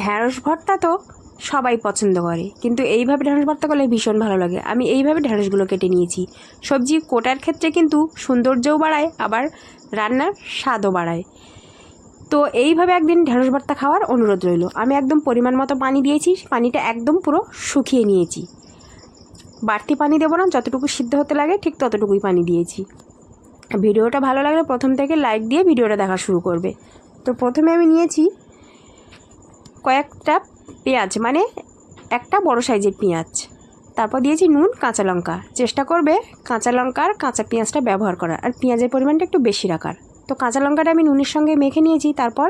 ঢ্যাঁড়স ভর্তা তো সবাই পছন্দ করে। কিন্তু এইভাবে ঢ্যাঁড়স ভর্তা করলে ভীষণ ভালো লাগে। আমি এইভাবে ঢ্যাঁড়সগুলো কেটে নিয়েছি। সবজি কোটার ক্ষেত্রে কিন্তু সৌন্দর্যও বাড়ায়, আবার রান্নার স্বাদও বাড়ায়। তো এইভাবে একদিন ঢ্যাঁড়স ভর্তা খাওয়ার অনুরোধ রইল। আমি একদম পরিমাণ মতো পানি দিয়েছি। পানিটা একদম পুরো শুকিয়ে নিয়েছি। বাড়তি পানি দেবো না, যতটুকু সিদ্ধ হতে লাগে ঠিক ততটুকুই পানি দিয়েছি। ভিডিওটা ভালো লাগলে প্রথম থেকে লাইক দিয়ে ভিডিওটা দেখা শুরু করবে। তো প্রথমে আমি নিয়েছি কয়েকটা পেঁয়াজ মানে একটা বড় সাইজের পেঁয়াজ। তারপর দিয়েছি নুন, কাঁচা লঙ্কা। চেষ্টা করবে কাঁচা লঙ্কার কাঁচা পেঁয়াজটা ব্যবহার করার। আর পেঁয়াজের পরিমাণটা একটু বেশি রাখার। তো কাঁচা লঙ্কাটা আমি নুনের সঙ্গে মেখে নিয়েছি, তারপর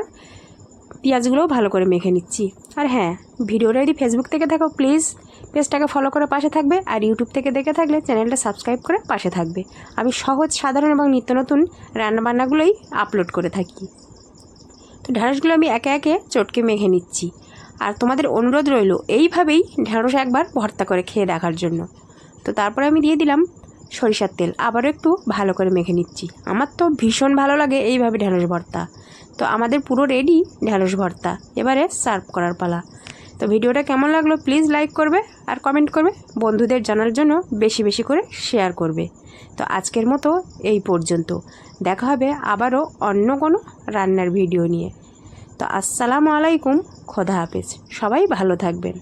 পেঁয়াজগুলোও ভালো করে মেখে নিচ্ছি। আর হ্যাঁ ভিডিওটা যদি ফেসবুক থেকে থাকো প্লিজ পেজটাকে ফলো করে পাশে থাকবে। আর ইউটিউব থেকে দেখে থাকলে চ্যানেলটা সাবস্ক্রাইব করে পাশে থাকবে। আমি সহজ, সাধারণ এবং নিত্য নতুন রান্নাবান্নাগুলোই আপলোড করে থাকি। তো ঢ্যাঁড়সগুলো আমি একে একে চটকে মেখে নিচ্ছি। আর তোমাদের অনুরোধ রইল, এইভাবেই ঢ্যাঁড়স একবার ভর্তা করে খেয়ে দেখার জন্য। তো তারপরে আমি দিয়ে দিলাম সরিষার তেল, আবারও একটু ভালো করে মেখে নিচ্ছি। আমার তো ভীষণ ভালো লাগে এইভাবে ঢ্যাঁড়স ভর্তা। তো আমাদের পুরো রেডি ঢ্যাঁড়স ভর্তা, এবারে সার্ভ করার পালা। তো ভিডিওটা কেমন লাগল প্লিজ লাইক করবে আর কমেন্ট করবে, বন্ধুদের জানার জন্য বেশি বেশি করে শেয়ার করবে। তো আজকের মতো এই পর্যন্ত, দেখা হবে আবারও অন্য কোনো রান্নার ভিডিও নিয়ে। তো আসসালামু আলাইকুম খোদা হাফেজ। সবাই ভালো থাকবেন।